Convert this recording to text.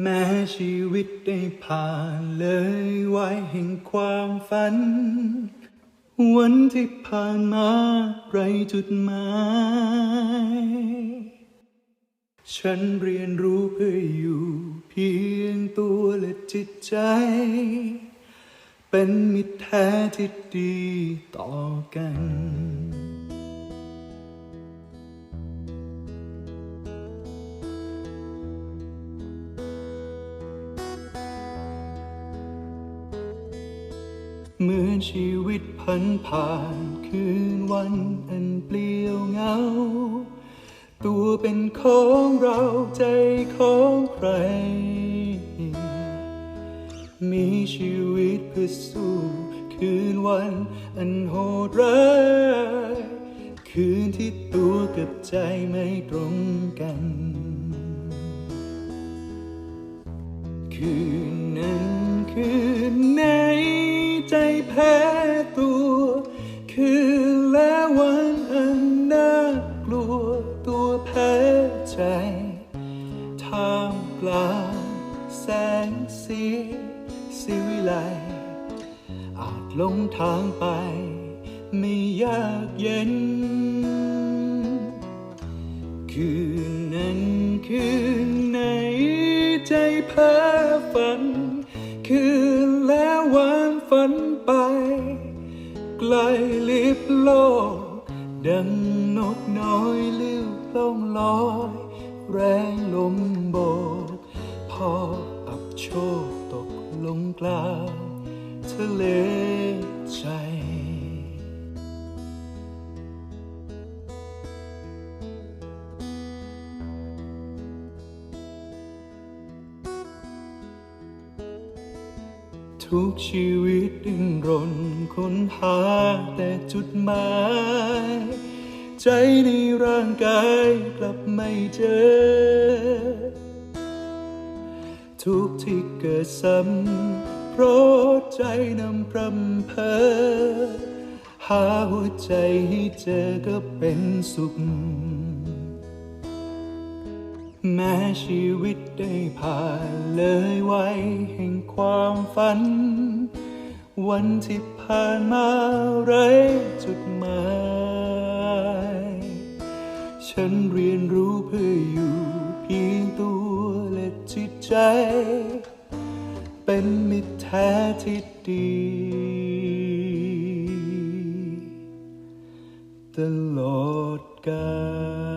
แม้ชีวิตได้ผ่านเลยไว้แห่งความฝัน วันที่ผ่านมาไรจุดหมาย ฉันเรียนรู้เพื่ออยู่เพียงตัวและจิตใจ เป็นมิตรแท้ที่ดีต่อกัน เหมือนชีวิตพันผ่านคืนวันอันเปลี่ยวเหงา ตัวเป็นของเราใจของใคร มีชีวิตเพื่อสู้คืนวันอันโหดร้ายคืนที่ตัวกับใจไม่ตรงกัน คืนนั้นคืน ใจแพ้ตัว คืนและวันอันน่ากลัวตัวแพ้ใจท่ามกลางแสงสีสิวิไลอาจหลงทางไป ไม่ยากเย็น คืนนั้นคืน ไกลลิบโลกดังนกน้อยลิ้วล่องลอย แรงลมโบกพออับโชคตกลงกลาง ทุกชีวิตดิ้นรนค้นหาแต่จุดหมาย ใจในร่างกายกลับไม่เจอ ทุกที่เกิดซ้ำเพราะใจนำพรำเพอหาหัวใจให้เจอก็เป็นสุข แม้ชีวิตได้ผ่านเลยไว้แห่งความฝัน วันที่ผ่านมาไรจุดหมาย ฉันเรียนรู้เพื่ออยู่เพียงตัวและจิตใจ เป็นมิตรแท้ที่ดี ตลอดกาล